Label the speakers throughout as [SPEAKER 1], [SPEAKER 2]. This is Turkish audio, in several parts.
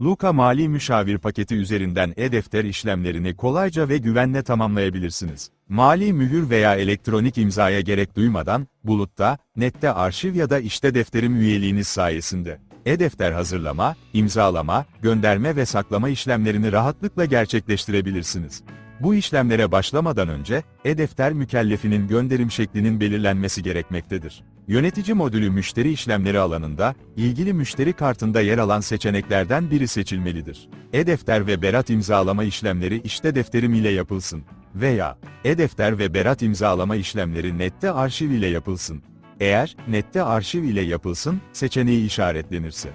[SPEAKER 1] Luka Mali Müşavir paketi üzerinden e-defter işlemlerini kolayca ve güvenle tamamlayabilirsiniz. Mali mühür veya elektronik imzaya gerek duymadan, bulutta, nette arşiv ya da işte defterim üyeliğiniz sayesinde. E-defter hazırlama, imzalama, gönderme ve saklama işlemlerini rahatlıkla gerçekleştirebilirsiniz. Bu işlemlere başlamadan önce, e-defter mükellefinin gönderim şeklinin belirlenmesi gerekmektedir. Yönetici modülü müşteri işlemleri alanında, ilgili müşteri kartında yer alan seçeneklerden biri seçilmelidir. E-defter ve berat imzalama işlemleri işte defterim ile yapılsın. Veya, e-defter ve berat imzalama işlemleri nette arşiv ile yapılsın. Eğer, nette arşiv ile yapılsın, seçeneği işaretlenirse.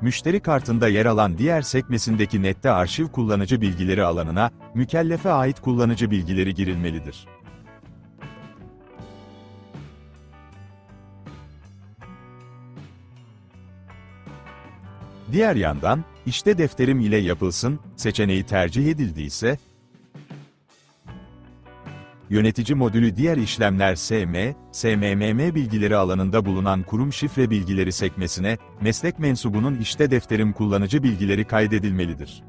[SPEAKER 1] Müşteri kartında yer alan diğer sekmesindeki nette arşiv kullanıcı bilgileri alanına, mükellefe ait kullanıcı bilgileri girilmelidir. Diğer yandan, işte defterim ile yapılsın seçeneği tercih edildiyse, Yönetici modülü diğer işlemler SM, SMMM bilgileri alanında bulunan kurum şifre bilgileri sekmesine, meslek mensubunun işte defterim kullanıcı bilgileri kaydedilmelidir.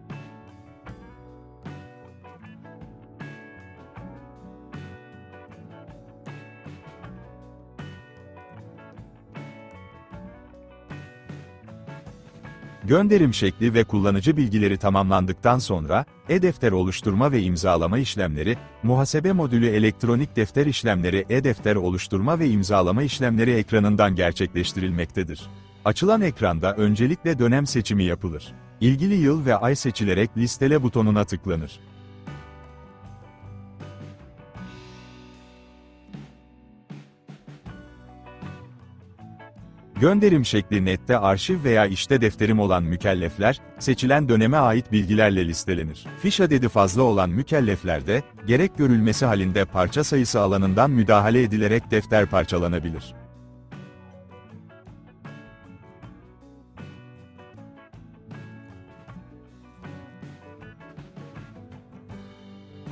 [SPEAKER 1] Gönderim şekli ve kullanıcı bilgileri tamamlandıktan sonra, e-defter oluşturma ve imzalama işlemleri, muhasebe modülü elektronik defter işlemleri e-defter oluşturma ve imzalama işlemleri ekranından gerçekleştirilmektedir. Açılan ekranda öncelikle dönem seçimi yapılır. İlgili yıl ve ay seçilerek listele butonuna tıklanır. Gönderim şekli nette arşiv veya işte defterim olan mükellefler, seçilen döneme ait bilgilerle listelenir. Fiş adedi fazla olan mükelleflerde, gerek görülmesi halinde parça sayısı alanından müdahale edilerek defter parçalanabilir.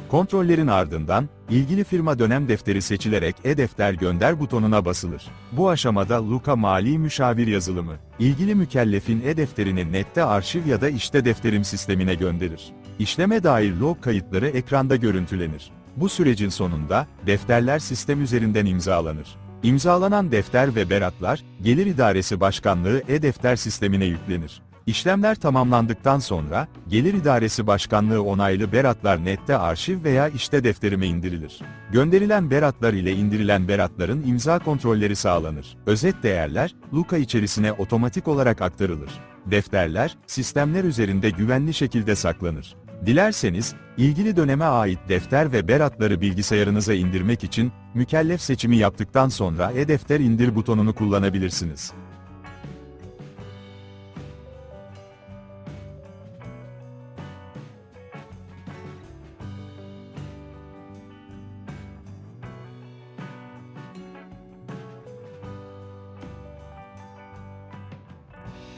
[SPEAKER 1] Kontrollerin ardından, ilgili firma dönem defteri seçilerek e-defter gönder butonuna basılır. Bu aşamada Luka Mali Müşavir yazılımı, ilgili mükellefin e-defterini nette arşiv ya da işte defterim sistemine gönderir. İşleme dair log kayıtları ekranda görüntülenir. Bu sürecin sonunda, defterler sistem üzerinden imzalanır. İmzalanan defter ve beratlar, Gelir İdaresi Başkanlığı e-defter sistemine yüklenir. İşlemler tamamlandıktan sonra, Gelir İdaresi Başkanlığı onaylı beratlar nette arşiv veya işte defterime indirilir. Gönderilen beratlar ile indirilen beratların imza kontrolleri sağlanır. Özet değerler, Luka içerisine otomatik olarak aktarılır. Defterler, sistemler üzerinde güvenli şekilde saklanır. Dilerseniz, ilgili döneme ait defter ve beratları bilgisayarınıza indirmek için, mükellef seçimi yaptıktan sonra e-defter indir butonunu kullanabilirsiniz.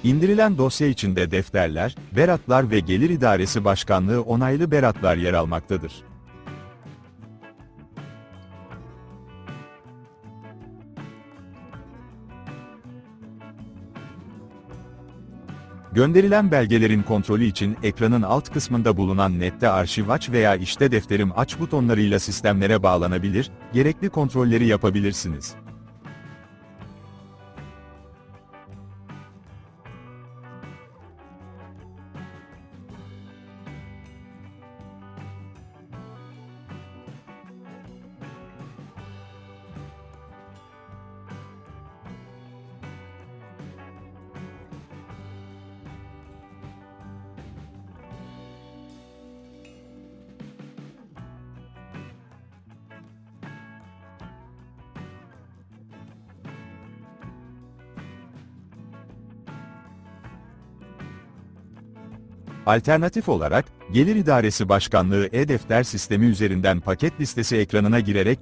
[SPEAKER 1] İndirilen dosya içinde defterler, beratlar ve Gelir İdaresi Başkanlığı onaylı beratlar yer almaktadır. Gönderilen belgelerin kontrolü için ekranın alt kısmında bulunan nette arşiv aç veya işte defterim aç butonlarıyla sistemlere bağlanabilir, gerekli kontrolleri yapabilirsiniz. Alternatif olarak, Gelir İdaresi Başkanlığı e-defter sistemi üzerinden paket listesi ekranına girerek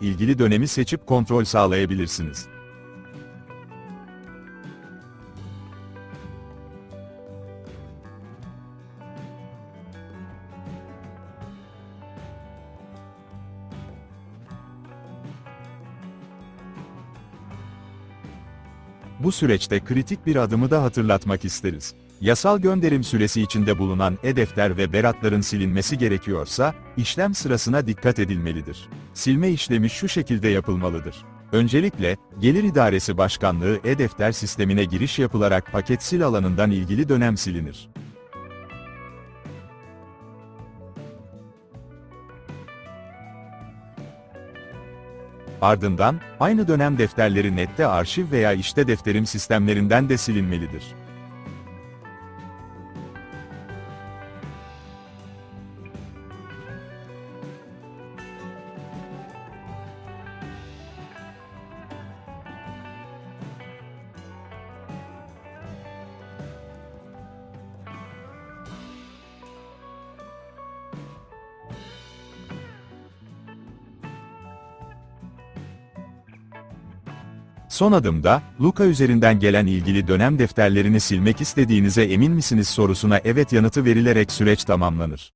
[SPEAKER 1] ilgili dönemi seçip kontrol sağlayabilirsiniz. Bu süreçte kritik bir adımı da hatırlatmak isteriz. Yasal gönderim süresi içinde bulunan e-defter ve beratların silinmesi gerekiyorsa, işlem sırasına dikkat edilmelidir. Silme işlemi şu şekilde yapılmalıdır. Öncelikle, Gelir İdaresi Başkanlığı e-defter sistemine giriş yapılarak paket sil alanından ilgili dönem silinir. Ardından, aynı dönem defterleri nette arşiv veya işte defterim sistemlerinden de silinmelidir. Son adımda, Luka üzerinden gelen ilgili dönem defterlerini silmek istediğinize emin misiniz sorusuna evet yanıtı verilerek süreç tamamlanır.